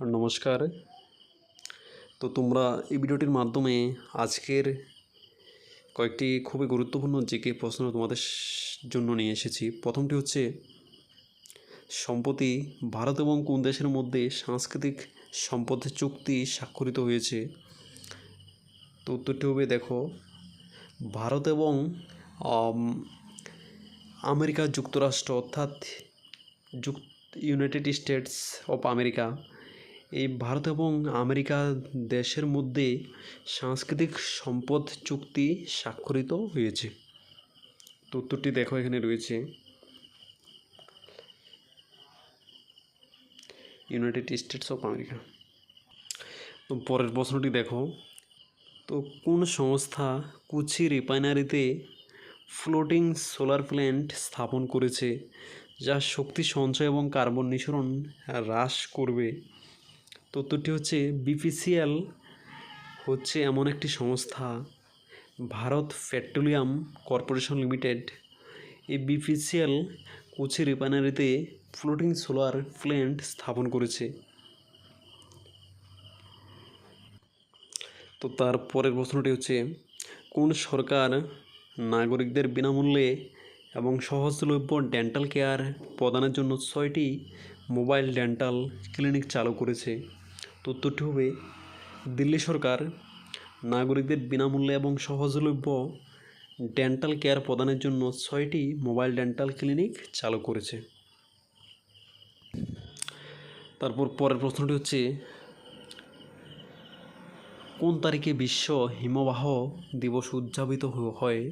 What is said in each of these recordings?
নমস্কার। তো তোমরা এই ভিডিওটির মাধ্যমে আজকের কয়েকটি খুবই গুরুত্বপূর্ণ জিকে প্রশ্ন তোমাদের জন্য নিয়ে এসেছি। প্রথমটি হচ্ছে সম্প্রতি ভারত এবং কোন দেশের মধ্যে সাংস্কৃতিক সম্পদ চুক্তি স্বাক্ষরিত হয়েছে? তো উত্তরটি হবে দেখো ভারত এবং আম, আমেরিকা যুক্তরাষ্ট্র অর্থাৎ যুক ইউনাইটেড স্টেটস অফ আমেরিকা এই ভারত এবং আমেরিকা দেশের মধ্যে সাংস্কৃতিক সম্পদ চুক্তি স্বাক্ষরিত হয়েছে। তো উত্তরটি দেখো, এখানে রয়েছে। ইউনাইটেড স্টেটস অফ আমেরিকা তো পরের প্রশ্নটি দেখো। তো কোন সংস্থা কুচি রিফাইনারিতে ফ্লোটিং সোলার প্ল্যান্ট স্থাপন করেছে, যা শক্তি সঞ্চয় এবং কার্বন নিঃসরণ হ্রাস করবে? তথ্যটি হচ্ছে, বিপিসিএল হচ্ছে এমন একটি সংস্থা, ভারত পেট্রোলিয়াম কর্পোরেশন লিমিটেড। এই বিপিসিএল কোচি রিফাইনারিতে ফ্লোটিং সোলার প্ল্যান্ট স্থাপন করেছে। তো তার পরের প্রশ্নটি হচ্ছে, কোন সরকার নাগরিকদের বিনামূল্যে এবং সহজলভ্য ডেন্টাল কেয়ার প্রদানের জন্য ছয়টি মোবাইল ডেন্টাল ক্লিনিক চালু করেছে? তো উত্তরটি হবে, দিল্লি সরকার নাগরিকদের বিনামূল্যে এবং সহজলভ্য ডেন্টাল কেয়ার প্রদানের জন্য ছয়টি মোবাইল ডেন্টাল ক্লিনিক চালু করেছে। তারপর পরের প্রশ্নটি হচ্ছে, কোন তারিখে বিশ্ব হিমবাহ দিবস উদযাপিত হয়?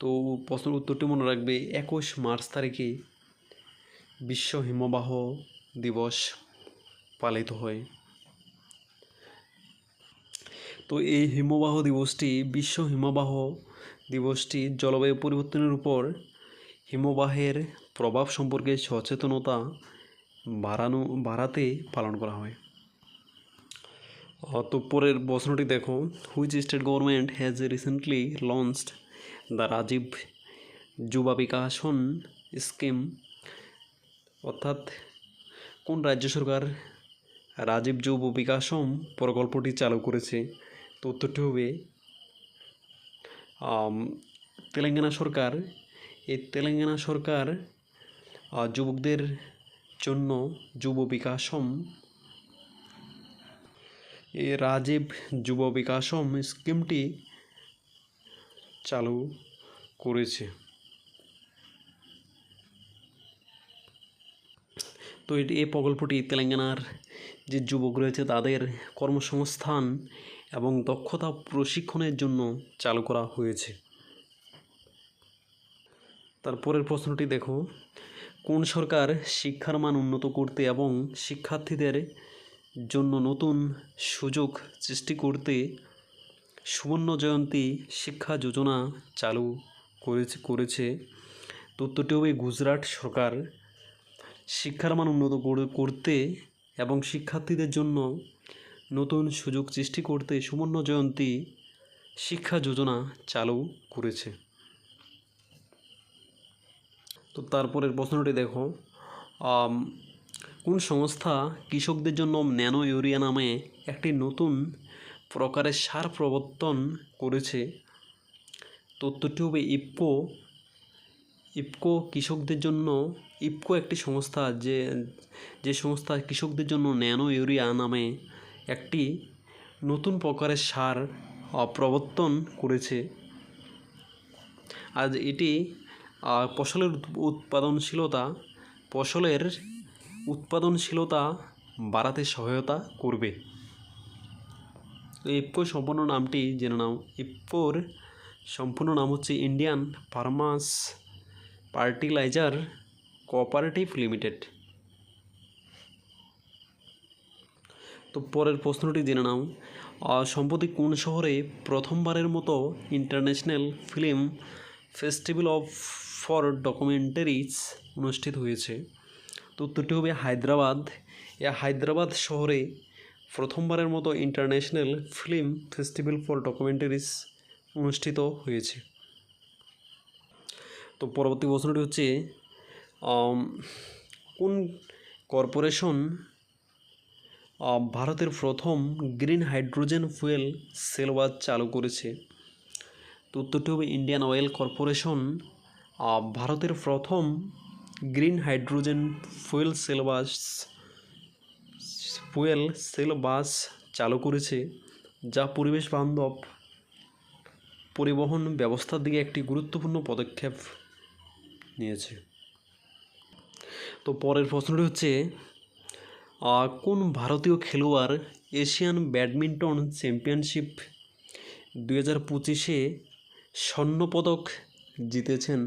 তো প্রশ্নের উত্তরটি মনে রাখবে, একুশ মার্চ তারিখে বিশ্ব হিমবাহ দিবস পালিত হয়। তো এই হিমবাহ দিবসটি, বিশ্ব হিমবাহ দিবসটি জলবায়ু পরিবর্তনের উপর হিমবাহের প্রভাব সম্পর্কে সচেতনতা বাড়ানো, বাড়াতে পালন করা হয়। তো পরের প্রশ্নটি দেখো। Which state government has recently launched the Rajiv Yuva Vikasam scheme অর্থাৎ কোন রাজ্য সরকার রাজীব যুব বিকাশম প্রকল্পটি চালু করেছে? তো উত্তরটি হবে তেলেঙ্গানা সরকার। এই তেলেঙ্গানা সরকার যুবকদের জন্য যুব বিকাশম এই রাজীব যুব বিকাশম স্কিমটি চালু করেছে। তো এটি এই প্রকল্পটি তেলেঙ্গানার যে যুবক রয়েছে তাদের কর্মসংস্থান এবং দক্ষতা প্রশিক্ষণের জন্য চালু করা হয়েছে। তারপরের প্রশ্নটি দেখো, কোন সরকার শিক্ষার মান উন্নত করতে এবং শিক্ষার্থীদের জন্য নতুন সুযোগ সৃষ্টি করতে সুবর্ণ জয়ন্তী শিক্ষা যোজনা চালু করেছে করেছে? তো উত্তরটি হবে গুজরাট সরকার। শিক্ষার মান উন্নত করতে এবং শিক্ষার্থীদের জন্য নতুন সুযোগ সৃষ্টি করতে সুবর্ণ জয়ন্তী শিক্ষা যোজনা চালু করেছে। তো তারপরের প্রশ্নটি দেখো। কোন সংস্থা কৃষকদের জন্য ন্যানো ইউরিয়া নামে একটি নতুন প্রকারের সার প্রবর্তন করেছে? তথ্যটি হবে ইপকো ইপকো কৃষকদের জন্য ইপকো একটি সংস্থা যে যে সংস্থা কৃষকদের জন্য ন্যানো ইউরিয়া নামে একটি নতুন প্রকারের সার প্রবর্তন করেছে। আজ এটি ফসলের উৎপাদনশীলতা ফসলের উৎপাদনশীলতা বাড়াতে সহায়তা করবে। ইফকো সম্পূর্ণ নামটি জেনে নাও। ইফকোর সম্পূর্ণ নাম হচ্ছে Indian farmers fertiliser cooperative limited. তো পরের প্রশ্নটি জেনে নাও। সম্প্রতি কোন শহরে প্রথমবারের মতো international film festival of, for documentaries অনুষ্ঠিত হয়েছে। তো উত্তরটি হবে হায়দ্রাবাদ। এ হায়দ্রাবাদ শহরে প্রথমবারের মতো international film festival for documentaries অনুষ্ঠিত হয়েছে। তো পরবর্তী প্রশ্নটি হচ্ছে কোন কর্পোরেশন ভারতের প্রথম green hydrogen fuel cell cell bus চালু করেছে? তো উত্তরটি হবে ইন্ডিয়ান অয়েল কর্পোরেশন। ভারতের প্রথম green hydrogen fuel cell bus fuel cell bus চালু করেছে, যা পরিবেশ বান্ধব পরিবহন ব্যবস্থার দিকে একটি গুরুত্বপূর্ণ পদক্ষেপ। নিয়েছে। তো পরের প্রশ্নটি হচ্ছে কোন ভারতীয় খেলোয়াড় এশিয়ান ব্যাডমিন্টন চ্যাম্পিয়নশিপ দুই হাজার পঁচিশে স্বর্ণপদক জিতেছেন?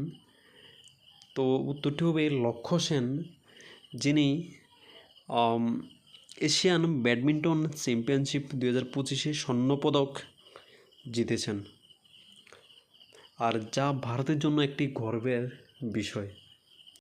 তো উত্তরটি হবে লক্ষ্য সেন, যিনি এশিয়ান ব্যাডমিন্টন চ্যাম্পিয়নশিপ দুই হাজার পঁচিশে স্বর্ণপদক জিতেছেন। আর যা ভারতের জন্য একটি গর্বের বিষয়।